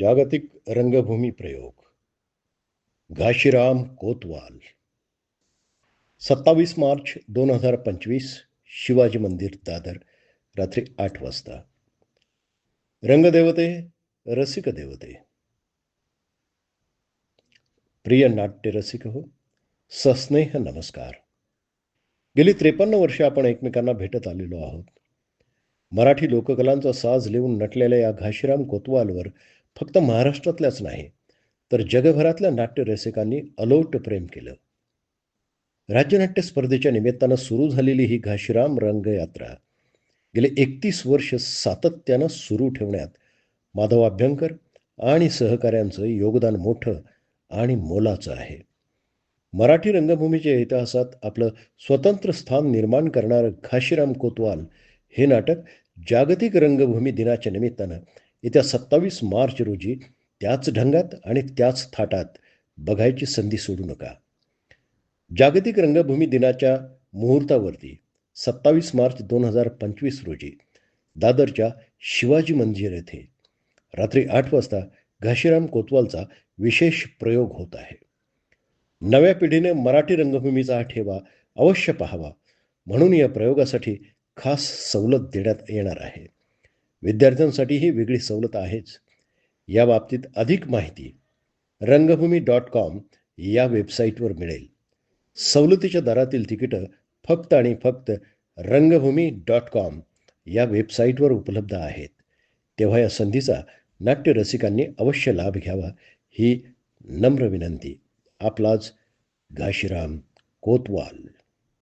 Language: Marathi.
जागतिक रंगभूमी प्रयोग. घाशीराम कोतवाल. सत्तावीस मार्च दोन हजार पंचवीस शिवाजी मंदिर दादर रात्री आठ वाजता. रंगदेवते रसिक देवते. प्रिय नाट्य रसिक हो सस्नेह नमस्कार. गेली त्रेपन्न वर्षे आपण एकमेकांना भेटत आलेलो आहोत. मराठी लोककलांचा साज लिहून नटलेल्या या घाशीराम कोतवालवर फक्त महाराष्ट्रातल्याच नाही तर जगभरातल्या नाट्यरसिकांनी अलोट प्रेम केलं. राज्यनाट्य स्पर्धेच्या निमित्तानं सुरू झालेली ही घाशीराम रंगयात्रा गेले एकतीस वर्ष सातत्यानं सुरू ठेवण्यात माधव अभ्यंकर आणि सहकाऱ्यांचं योगदान मोठं आणि मोलाचं आहे. मराठी रंगभूमीच्या इतिहासात आपलं स्वतंत्र स्थान निर्माण करणारं घाशीराम कोतवाल हे नाटक जागतिक रंगभूमी दिनाच्या निमित्तानं येत्या सत्तावीस मार्च रोजी त्याच ढंगात आणि त्याच थाटात बघायची संधी सोडू नका. जागतिक रंगभूमी दिनाच्या मुहूर्तावरती सत्तावीस मार्च दोन हजार पंचवीस रोजी दादरच्या शिवाजी मंदिर येथे रात्री आठ वाजता घाशीराम कोतवालचा विशेष प्रयोग होत आहे. नव्या पिढीने मराठी रंगभूमीचा हा ठेवा अवश्य पाहावा म्हणून या प्रयोगासाठी खास सवलत देण्यात येणार आहे. विद्यार्थ्यांसाठी ही वेगळी सवलत आहेच. या बाबतीत अधिक माहिती रंगभूमी डॉट कॉम या वेबसाईटवर मिळेल. सवलतीच्या दरातील तिकीटं फक्त आणि फक्त रंगभूमी डॉट कॉम या वेबसाईटवर उपलब्ध आहेत. तेव्हा या संधीचा नाट्यरसिकांनी अवश्य लाभ घ्यावा ही नम्र विनंती. आपलाच घाशीराम कोतवाल.